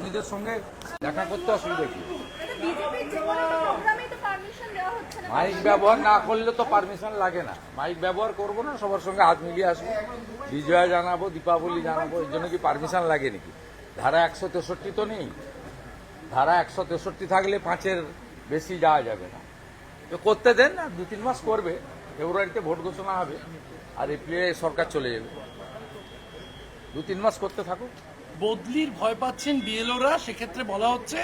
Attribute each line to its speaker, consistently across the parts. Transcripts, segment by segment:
Speaker 1: কর্মীদের সঙ্গে দেখা করতে অসুবিধা কি? মাইক ব্যবহার না করলে তো পারমিশন লাগে না। মাইক ব্যবহার করব না সবার সঙ্গে হাত মিলিয়ে আসব। বিজয়া জানাব দীপাবলি জানাব এর জন্য কি পারমিশন লাগে নাকি? ধারা একশো তেষট্টি তো নেই। ধারা একশো তেষট্টি থাকলে পাঁচের বেশি যাওয়া যাবে না। তো করতে দেন না দু তিন মাস করবে। ফেব্রুয়ারিতে ভোট ঘোষণা হবে। আর এপ্রিলে সরকার চলে যাবে। দু তিন মাস করতে থাকুক।
Speaker 2: বদলির ভয় পাচ্ছেন বিএলওরা সেক্ষেত্রে বলা হচ্ছে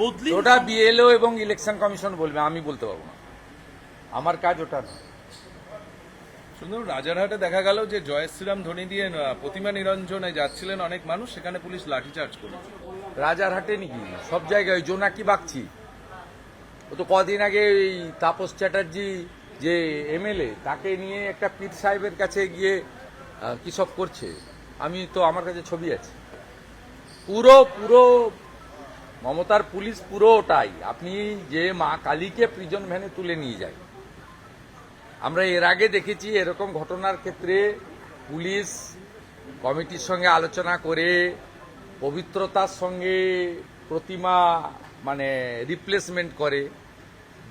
Speaker 2: বদলি
Speaker 1: ওটা বিএলও এবং ইলেকশন কমিশন বলবে আমি বলতে পারব না। আমার কাজ ওটা না
Speaker 3: শুধু রাজারহাটে দেখা গেল যে জয় শ্রীরাম ধ্বনি দিয়ে প্রতিমা নিরঞ্জনে যাচ্ছিলেন অনেক মানুষ সেখানে পুলিশ লাঠিচার্জ করল
Speaker 1: রাজারহাটে নাকি? সব জায়গায় ওই জোনাকি বাগচি। ও তো কদিন আগে ওই তাপস চ্যাটার্জি যে এমএলএ তাকে নিয়ে একটা পীর সাহেবের কাছে গিয়ে কি সব করছে? আমি তো আমার কাছে ছবি আছে। পুরো পুরো, মমতার পুলিশ পুরো ওটাই। আপনি যে মা কালীকে প্রিজন ভ্যানে তুলে নিয়ে যায় আমরা এর আগে দেখেছি এরকম ঘটনার ক্ষেত্রে পুলিশ কমিটির সঙ্গে আলোচনা করে পবিত্রতার সঙ্গে প্রতিমা মানে রিপ্লেসমেন্ট করে।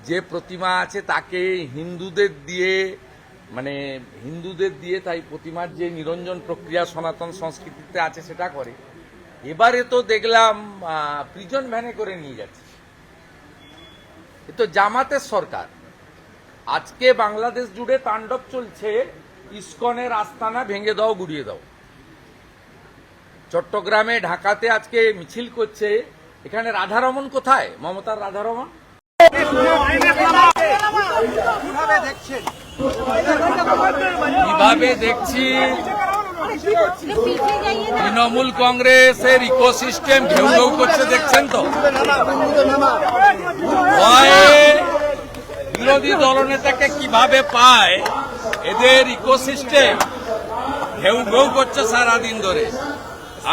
Speaker 1: যে প্রতিমা আছে তাকে হিন্দুদের দিয়ে মানে হিন্দুদের দিয়ে তাই প্রতিমার যে নিরঞ্জন প্রক্রিয়া সনাতন সংস্কৃতিতে আছে সেটা করে। এবারে তো দেখলাম প্রিজন ভ্যানে করে নিয়ে যাচ্ছে। এ তো জামাতের সরকার। আজকে বাংলাদেশ জুড়ে তাণ্ডব চলছে, ইস্কনের আস্তানা ভেঙে দাও, গুড়িয়ে দাও। চট্টগ্রামে, ঢাকাতে আজকে মিছিল করছে। এখানে রাধারমন কোথায়? মমতার রাধারমন? কীভাবে দেখছি? তৃণমূল কংগ্রেসের ইকোসিস্টেম ঘেউ ঘেউ করছে, দেখছেন তো? বিরোধী দলনেতাকে কীভাবে পায়? এদের ইকোসিস্টেম ঘেউ ঘেউ করছে সারাদিন ধরে।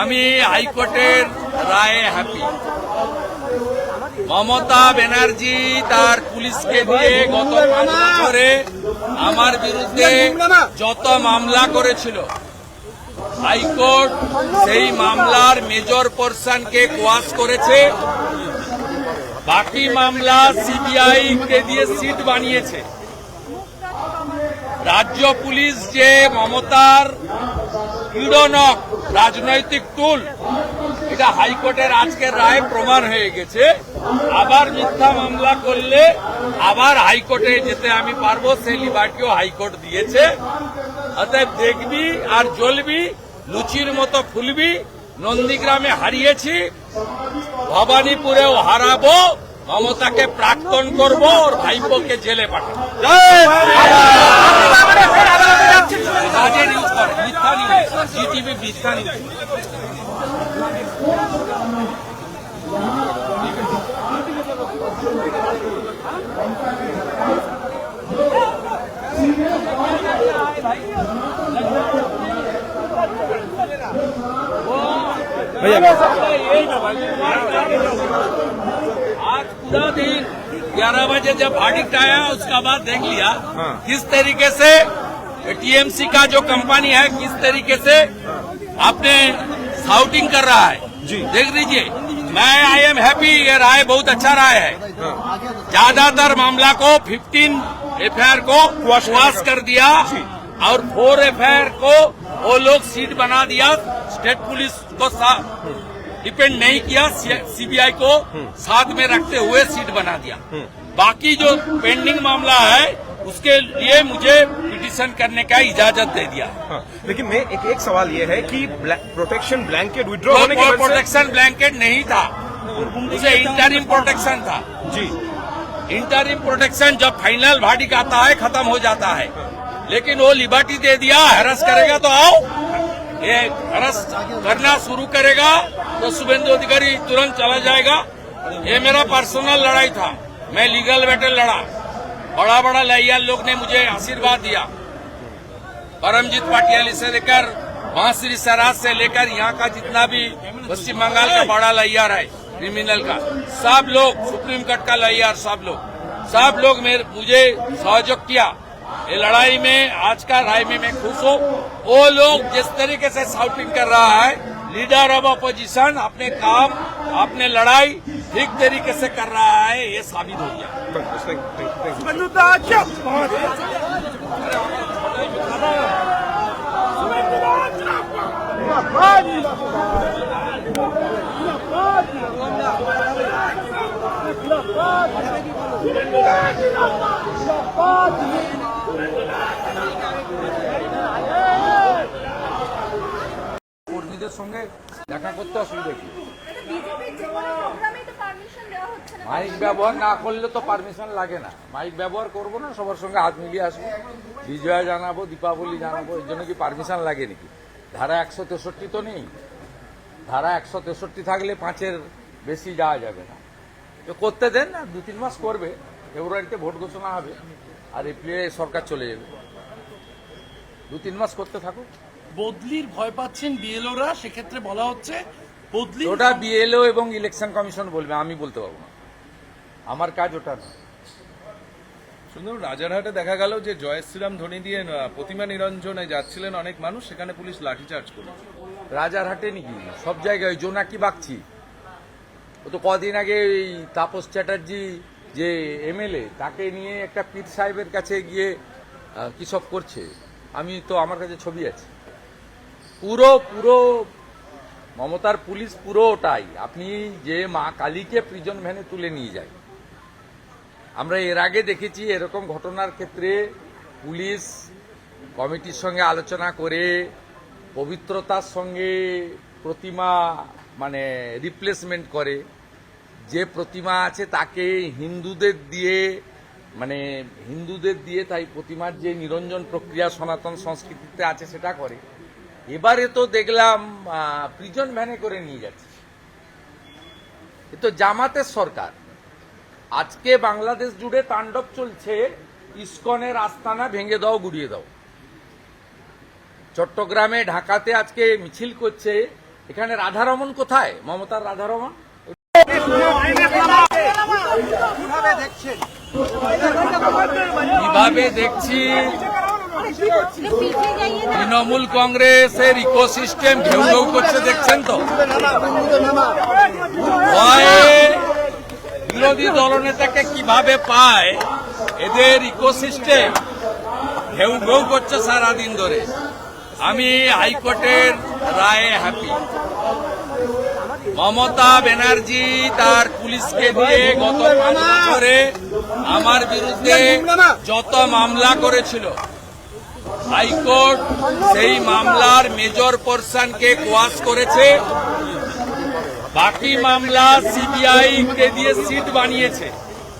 Speaker 1: আমি হাইকোর্টের রায়ে হ্যাপি মমতা ব্যানার্জি তার পুলিশকে দিয়ে গত পাঁচ বছরে আমার বিরুদ্ধে যত মামলা করেছিল হাইকোর্ট সেই মামলার মেজর পোর্শনকে কোয়াশ করেছে। বাকি মামলা সিবিআই কে দিয়ে সিট বানিয়েছে। রাজ্য পুলিশ যে মমতার পীড়নক রাজনৈতিক টুল, এটা হাইকোর্টের আজকের রায় প্রমাণ হয়ে গেছে। আবার মিথ্যা মামলা করলে আবার হাইকোর্টে যেতে আমি পারব, সেই লিবার্টিও হাইকোর্ট দিয়েছে। অতএব দেখবি আর জ্বলবি। লুচির মতো ফুলবি নন্দীগ্রামে হারিয়েছি। ভবানীপুরেও হারাবো। মমতাকে প্রাক্তন করব ওর ভাইপোকে জেলে পাঠাবো। বাজে নিউজ করে মিথ্যা নিউজ জিটিভি মিথ্যা নিউজ आज पूरा दिन ग्यारह बजे जब ऑडिट आया उसका बाद देख लिया किस तरीके से टीएमसी का जो कंपनी है किस तरीके से आपने साउटिंग कर रहा है। जी। देख लीजिए मैं आई एम हैप्पी ये राय बहुत अच्छा राय है। ज़्यादातर मामला को 15 एफआईआर को वाश कर दिया। और फोर एफआईआर को वो लोग सीट बना दिया। स्टेट पुलिस को डिपेंड नहीं किया सीबीआई को साथ में रखते हुए सीट बना दिया। बाकी जो पेंडिंग मामला है उसके लिए मुझे पिटिशन करने का इजाज़त दे दिया।
Speaker 4: हाँ, लेकिन मैं एक एक सवाल ये है कि प्रोटेक्शन ब्लैंकेट विड्रॉ होने के
Speaker 1: प्रोटेक्शन ब्लैंकेट नहीं था। उसे इंटरिम प्रोटेक्शन था।
Speaker 4: जी।
Speaker 1: इंटरिम प्रोटेक्शन जब फाइनल भाड़ी आता है खत्म हो जाता है। लेकिन वो लिबर्टी दे दिया हरस करेगा तो आओ। ये हरस करना शुरू करेगा तो शुभेंदु अधिकारी तुरंत चला जाएगा। ये मेरा पर्सनल लड़ाई था, मैं लीगल बैटल लड़ा। बड़ा बड़ा लैया लोग ने मुझे आशीर्वाद दिया। परमजीत पाटियाली से लेकर बांसुरी सराज से लेकर यहाँ का जितना भी पश्चिम बंगाल का बड़ा लैयार है क्रिमिनल का, सब लोग, सुप्रीम कोर्ट का लैयार सब लोग। सब लोग मेरे, मुझे सहयोग किया। ये लड़ाई में आज का राय में मैं खुश हूँ वो लोग जिस तरीके से साउटिंग कर रहा है लीडर ऑफ़ अपोजिशन अपने काम अपने लड़ाई ठीक तरीके से कर रहा है ये साबित हो गया কর্মীদের সঙ্গে দেখা করতে অসুবিধা কি? মাইক ব্যবহার না করলে তো পারমিশন লাগে না। মাইক ব্যবহার করব না, সবার সঙ্গে হাত মিলিয়ে আসব। বিজয়া জানাব, দীপাবলি জানাব, এর জন্য কি পারমিশন লাগে নাকি? ধারা একশো তেষট্টি তো নেই। ধারা একশো তেষট্টি থাকলে পাঁচের বেশি যাওয়া যাবে না। তো করতে দেন না দু তিন মাস করবে ফেব্রুয়ারিতে ভোট ঘোষণা হবে আর এপ্রিলে সরকার চলে যাবে। দু তিন মাস করতে থাকুক।
Speaker 2: বদলির ভয় পাচ্ছেন বিএলওরা সেক্ষেত্রে বলা হচ্ছে বদলি
Speaker 1: ওটা বিএলও এবং ইলেকশন কমিশন বলবে আমি বলতে পারব না। আমার কাজ ওটা না
Speaker 3: শুধু রাজারহাটে দেখা গেল যে জয় শ্রীরাম ধ্বনি দিয়ে প্রতিমা নিরঞ্জনে যাচ্ছিলেন অনেক মানুষ সেখানে পুলিশ লাঠিচার্জ করল।
Speaker 1: রাজারহাটে নাকি? সব জায়গায় জোনাকি বাগচি। ও তো কদিন আগে এই তাপস চ্যাটার্জি যে এমএলএ, তাকে নিয়ে একটা পীর সাহেবের কাছে গিয়ে কি সব করছে? আমি তো আমার কাছে ছবি আছে। পুরো পুরো মমতার পুলিশ পুরো ওটাই আপনি যে মা কালীকে প্রিজন ভ্যানে তুলে নিয়ে যায় আমরা এর আগে দেখেছি এরকম ঘটনার ক্ষেত্রে পুলিশ কমিটির সঙ্গে আলোচনা করে পবিত্রতার সঙ্গে প্রতিমা মানে রিপ্লেসমেন্ট করে। যে প্রতিমা আছে তাকে হিন্দুদের দিয়ে মানে হিন্দুদের দিয়ে তাই প্রতিমার যে নিরঞ্জন প্রক্রিয়া সনাতন সংস্কৃতিতে আছে সেটা করে। এবারে তো দেখলাম প্রিজন ভ্যানে করে নিয়ে যাচ্ছে। এ তো জামাতের সরকার। আজকে বাংলাদেশ জুড়ে তাণ্ডব চলছে, ইস্কনের আস্তানা ভেঙে দাও, গুড়িয়ে দাও। চট্টগ্রামে, ঢাকাতে আজকে মিছিল করছে এখানে রাধারমন কোথায়? মমতার রাধারমন? কীভাবে দেখছি? তৃণমূল কংগ্রেসের ইকোসিস্টেম ঘেউ ঘেউ করছে, দেখছেন তো? বিরোধী দলনেতাকে কীভাবে পায়? এদের ইকোসিস্টেম ঘেউ ঘেউ করছে সারাদিন ধরে। আমি হাইকোর্টের রায়ে হ্যাপি মমতা ব্যানার্জি তার পুলিশকে দিয়ে গত বছরে আমার বিরুদ্ধে যত মামলা করেছিল, হাইকোর্ট সেই মামলার মেজর পোর্শনকে কোয়াশ করেছে। বাকি মামলা সিবিআই কে দিয়ে সিট বানিয়েছে।